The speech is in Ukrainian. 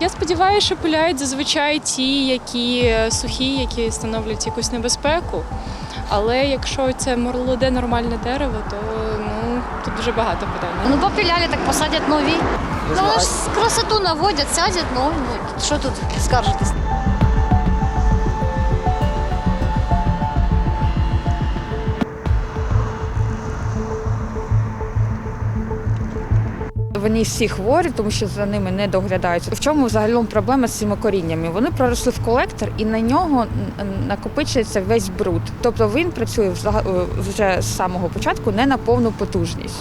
Я сподіваюся, що пиляють зазвичай ті, які сухі, які становлять якусь небезпеку. Але якщо це молоде нормальне дерево, то ну тут дуже багато питань. Ну, попіляли, так посадять нові. Ну, вони ж красоту наводять, сядять. Ну, що тут скаржитись? Вони всі хворі, тому що за ними не доглядають. В чому взагалі проблема з цими коріннями? Вони проросли в колектор і на нього накопичується весь бруд. Тобто він працює е, вже з самого початку не на повну потужність.